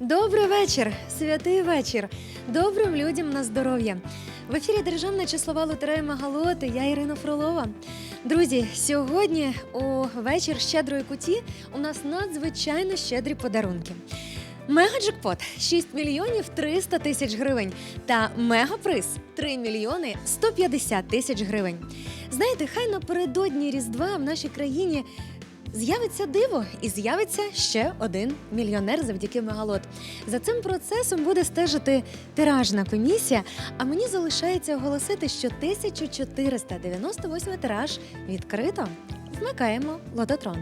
Добрий вечір, святий вечір. Добрим людям на здоров'я. В ефірі Державна числова лотерея Магалоти. Я Ірина Фролова. Друзі, сьогодні у вечір щедрої куті у нас надзвичайно щедрі подарунки. Мегаджекпот 6 мільйонів 300 тисяч гривень та мегаприз 3 мільйони 150 тисяч гривень. Знаєте, хай напередодні Різдва в нашій країні З'явиться диво і з'явиться ще один мільйонер завдяки мегалот. За цим процесом буде стежити тиражна комісія. А мені залишається оголосити, що 1498 тираж відкрито. Вмикаємо лототрон.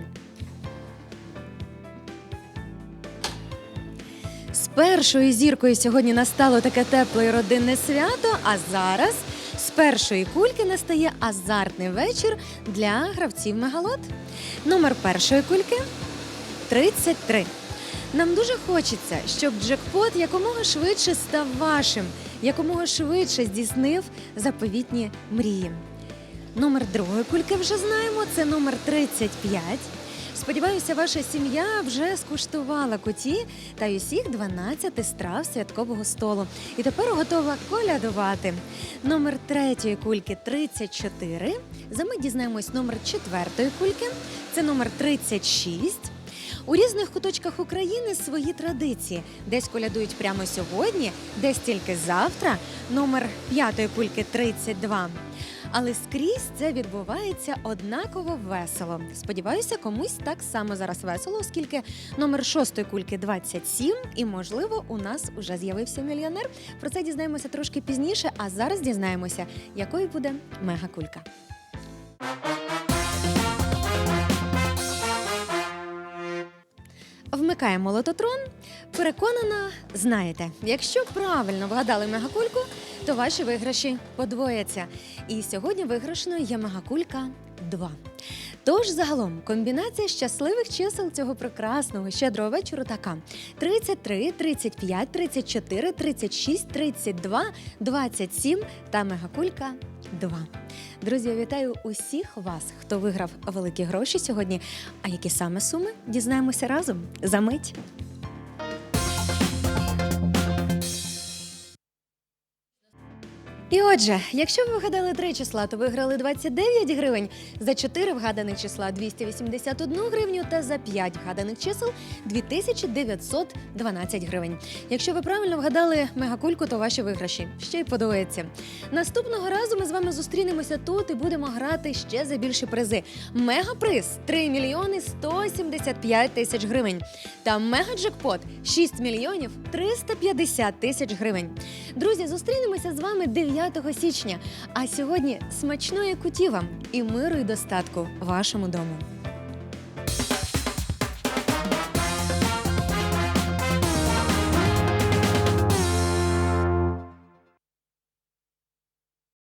З першою зіркою сьогодні настало таке тепле і родинне свято. А зараз з першої кульки настає азартний вечір для гравців мегалот. Номер першої кульки 33. Нам дуже хочеться, щоб джекпот якомога швидше став вашим, якомога швидше здійснив заповітні мрії. Номер другої кульки вже знаємо. Це номер 35. Сподіваюся, ваша сім'я вже скуштувала куті та усіх 12 страв святкового столу. І тепер готова колядувати. Номер третьої кульки 34. За мить дізнаємось номер четвертої кульки. Це номер 36. У різних куточках України свої традиції. Десь колядують прямо сьогодні, десь тільки завтра. Номер п'ятої кульки 32. Але скрізь це відбувається однаково весело. Сподіваюся, комусь так само зараз весело, оскільки номер шостої кульки 27, і можливо у нас уже з'явився мільйонер. Про це дізнаємося трошки пізніше. А зараз дізнаємося, якою буде мегакулька. Вмикаємо молототрон. Переконана, знаєте, якщо правильно вгадали мегакульку, то ваші виграші подвояться. І сьогодні виграшною є мегакулька 2. Тож загалом комбінація щасливих чисел цього прекрасного щедрого вечора така: 33, 35, 34, 36, 32, 27 та мегакулька 2. Друзі, я вітаю усіх вас, хто виграв великі гроші сьогодні. А які саме суми дізнаємося разом за мить. І отже, якщо ви вгадали три числа, то виграли 29 гривень, за 4 вгаданих числа 281 гривню та за 5 вгаданих чисел 2912 гривень. Якщо ви правильно вгадали мегакульку, то ваші виграші ще й подобається. Наступного разу ми з вами зустрінемося тут і будемо грати ще за більші призи. Мегаприз 3 мільйони 175 тисяч гривень. Та мегаджекпот 6 мільйонів 350 тисяч гривень. Друзі, зустрінемося з вами 9 січня. А сьогодні смачної куті вам і миру і достатку вашому дому.